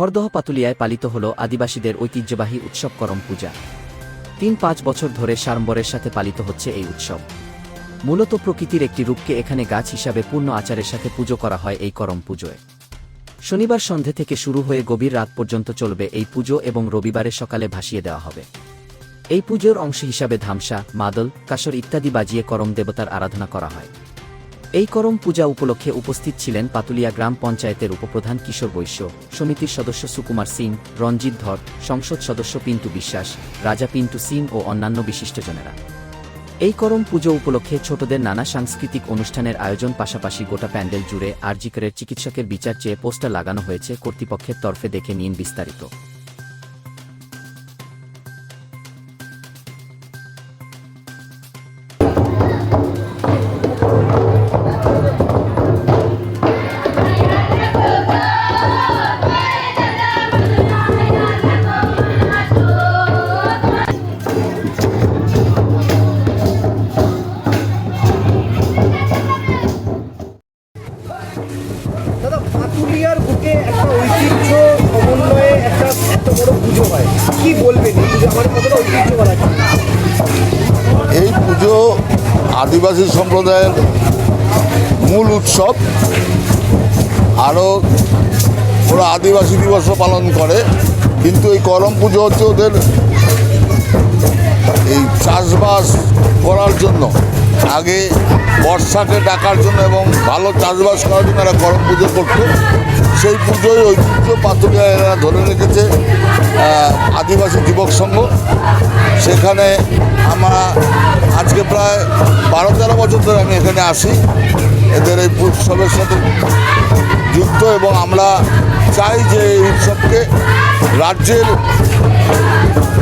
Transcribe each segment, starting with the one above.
খড়দহ পাতুলিয়ায় পালিত হল আদিবাসীদের ঐতিহ্যবাহী উৎসব করম পূজা। তিন পাঁচ বছর ধরে সাড়ম্বরের সাথে পালিত হচ্ছে এই উৎসব। মূলত প্রকৃতির একটি রূপকে এখানে গাছ হিসাবে পূর্ণ আচারের সাথে পুজো করা হয় এই করম পুজোয়। শনিবার সন্ধে থেকে শুরু হয়ে গভীর রাত পর্যন্ত চলবে এই পুজো এবং রবিবারে সকালে ভাসিয়ে দেওয়া হবে। এই পুজোর অংশ হিসাবে ধামসা, মাদল কাসর ইত্যাদি বাজিয়ে করম দেবতার আরাধনা করা হয়। এই করম পূজা উপলক্ষে উপস্থিত ছিলেন পাতুলিয়া গ্রাম পঞ্চায়েতের উপপ্রধান কিশোর বৈশ্য, সমিতির সদস্য সুকুমার সিং, রঞ্জিত ধর, সংসদ সদস্য পিন্টু বিশ্বাস, রাজা পিন্টু সিং ও অন্যান্য বিশিষ্টজনেরা। এই করম পুজো উপলক্ষে ছোটদের নানা সাংস্কৃতিক অনুষ্ঠানের আয়োজন পাশাপাশি গোটা প্যান্ডেল জুড়ে আরজিকরের চিকিৎসকের বিচার চেয়ে পোস্টার লাগানো হয়েছে কর্তৃপক্ষের তরফে দেখে নিন বিস্তারিত। আদিবাসী সম্প্রদায়ের মূল উৎসব। আরও ওরা আদিবাসী দিবসও পালন করে, কিন্তু এই করম পুজো হচ্ছে ওদের এই চাষবাস করার জন্য। আগে বর্ষাকে ডাকার জন্য এবং ভালো চাষবাস করার জন্য এরা করম পুজো করতো। সেই পুজোয় ঐতিহ্য পাতুলিয়া এরা ধরে রেখেছে আদিবাসী যুবক সংঘ। সেখানে আমরা আজকে প্রায় বারো তেরো বছর ধরে আমি এখানে আসি। এদের এই উৎসবের সাথে যুক্ত এবং আমরা চাই যে এই উৎসবকে রাজ্যের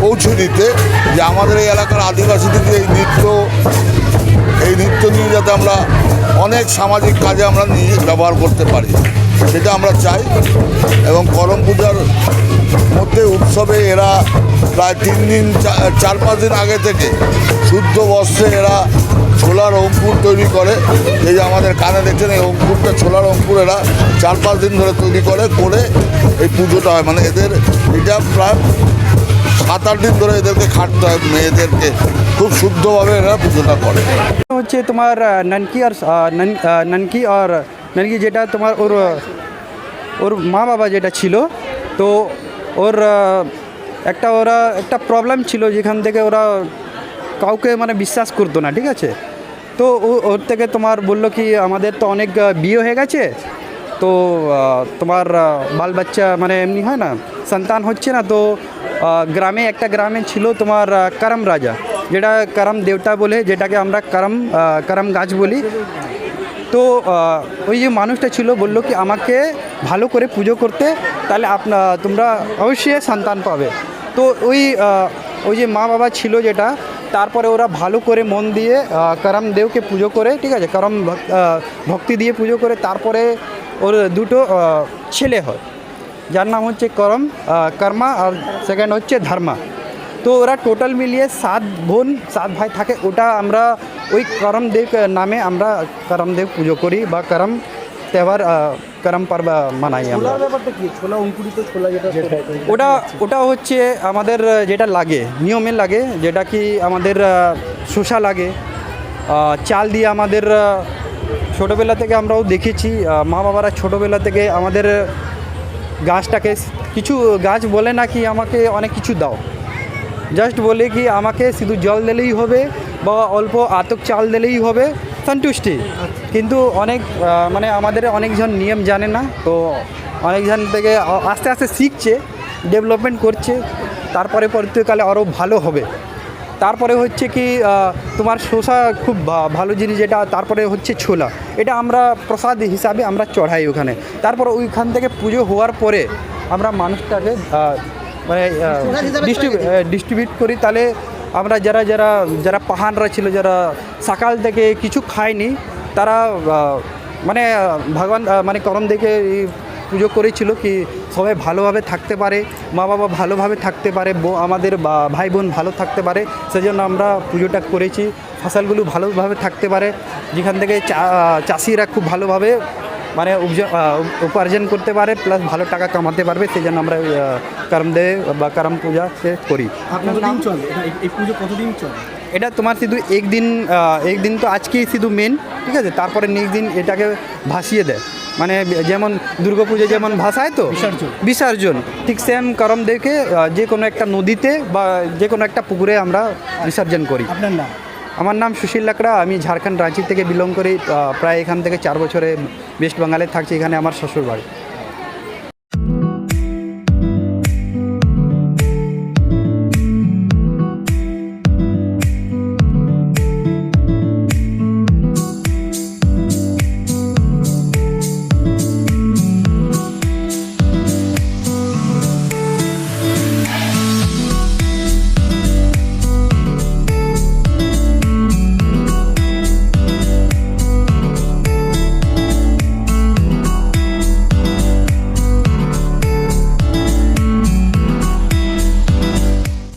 পৌঁছে দিতে, যে আমাদের এই এলাকার আদিবাসীদের এই নৃত্য এই নৃত্য নিয়ে যাতে আমরা অনেক সামাজিক কাজে আমরা নিয়ে ব্যবহার করতে পারি, সেটা আমরা চাই। এবং করম পূজার মধ্যে উৎসবে এরা প্রায় তিন দিন চার পাঁচ দিন আগে থেকে শুদ্ধ বস্ত্রে এরা ছোলার অঙ্কুর তৈরি করে। এই যে আমাদের কানে দেখছেন, এই অঙ্কুরটা, ছোলার অঙ্কুর এরা চার পাঁচ দিন ধরে তৈরি করে করে এই পুজোটা হয়। মানে এদের, এটা প্রায় সাত আট দিন ধরে এদেরকে খাটতে হয়, মেয়েদেরকে খুব শুদ্ধভাবে এরা পুজোটা করে। হচ্ছে তোমার নানকি আর নানকি আর, নানকি যেটা তোমার ওর ওর মা বাবা যেটা ছিল, তো ওর একটা ওরা, একটা প্রবলেম ছিল যেখান থেকে ওরা কাউকে মানে বিশ্বাস করতো না, ঠিক আছে? তো ওর থেকে তোমার বলল কি, আমাদের তো অনেক বিয়ে হয়ে গেছে তো তোমার বাল বাচ্চা মানে এমনি হয় না, সন্তান হচ্ছে না, তো গ্রামে, একটা গ্রামে ছিল তোমার করম রাজা, যেটা করম দেবতা বলে, যেটাকে আমরা করম করম গাছ বলি। তো ওই যে মানুষটা ছিল, বলল কি, আমাকে ভালো করে পুজো করতে, তাহলে আপনা, তোমরা অবশ্যই সন্তান পাবে। তো ওই ওই যে মা বাবা ছিল যেটা, তারপরে ওরা ভালো করে মন দিয়ে করম দেবকে পুজো করে, ঠিক আছে, করম ভক- ভক্তি দিয়ে পুজো করে, তারপরে ওর দুটো ছেলে হয়। যার নাম হচ্ছে করম কর্মা আর সেকেন্ড হচ্ছে ধর্মা। তো ওরা টোটাল মিলিয়ে সাত বোন সাত ভাই থাকে। ওটা আমরা ওই করমদেব নামে আমরা করমদেব পুজো করি বা করম তেহার করম পর্ব মানাই আমরা। ছোলার ব্যাপারটা কি? ছোলা অঙ্কুরিত ছোলা যেটা ওটা ওটা হচ্ছে আমাদের যেটা লাগে নিয়মে লাগে যেটা কি আমাদের শসা লাগে। চাল দিয়ে আমাদের ছোটোবেলা থেকে আমরাও দেখেছি মা বাবারা ছোটোবেলা থেকে আমাদের গাছটাকে, কিছু গাছ বলে না কি আমাকে অনেক কিছু দাও। জাস্ট বলে কি আমাকে শুধু জল দিলেই হবে বা অল্প আতক চাল দিলেই হবে, সন্তুষ্টি। কিন্তু অনেক মানে আমাদের অনেকজন নিয়ম জানে না, তো অনেকজন থেকে আস্তে আস্তে শিখছে, ডেভেলপমেন্ট করছে, তারপরে পরবর্তীকালে আরও ভালো হবে। তারপরে হচ্ছে কি তোমার শসা খুব ভালো জিনিস যেটা তারপরে হচ্ছে ছোলা। এটা আমরা প্রসাদ হিসাবে আমরা চড়াই ওখানে। তারপর ওইখান থেকে পুজো হওয়ার পরে আমরা মানুষটাকে মানে ডিস্ট্রিবিউট করি। তাহলে আমরা যারা যারা যারা পাহাড়রা ছিল যারা সকাল থেকে কিছু খায়নি তারা মানে ভগবান মানে করম দেখে পুজো করেছিল কি সবাই ভালোভাবে থাকতে পারে মা বাবা ভালোভাবে থাকতে পারে বো- আমাদের ভাই বোন ভালো থাকতে পারে সেজন্য আমরা পুজোটা করেছি। ফসলগুলো ভালোভাবে থাকতে পারে যেখান থেকে চা- চাষিরা খুব ভালোভাবে মানে উপার্জন করতে পারে প্লাস ভালো টাকা কামাতে পারবে সেই জন্য আমরা করমদে বা করম পূজা সে করি এটা এই- এই পুজো কতদিন চলে? এটা তোমার শুধু একদিন একদিন তো আজকেই শুধু মেন ঠিক আছে? তারপরে নেক্সট দিন এটাকে ভাসিয়ে দেয়। মানে যেমন দুর্গাপুজো যেমন ভাষায় তো? বিসর্জন। বিসর্জন। ঠিক সেম করম দেখে যে কোনো একটা নদীতে বা যে কোনো একটা পুকুরে আমরা বিসর্জন করি। আপনার নাম? আমার নাম সুশীল লাকড়া আমি ঝাড়খণ্ড রাঁচি থেকে বিলং করি। প্রায় এখান থেকে চার বছরে ওয়েস্ট বাঙালে থাকছি এখানে আমার শ্বশুর বাড়ি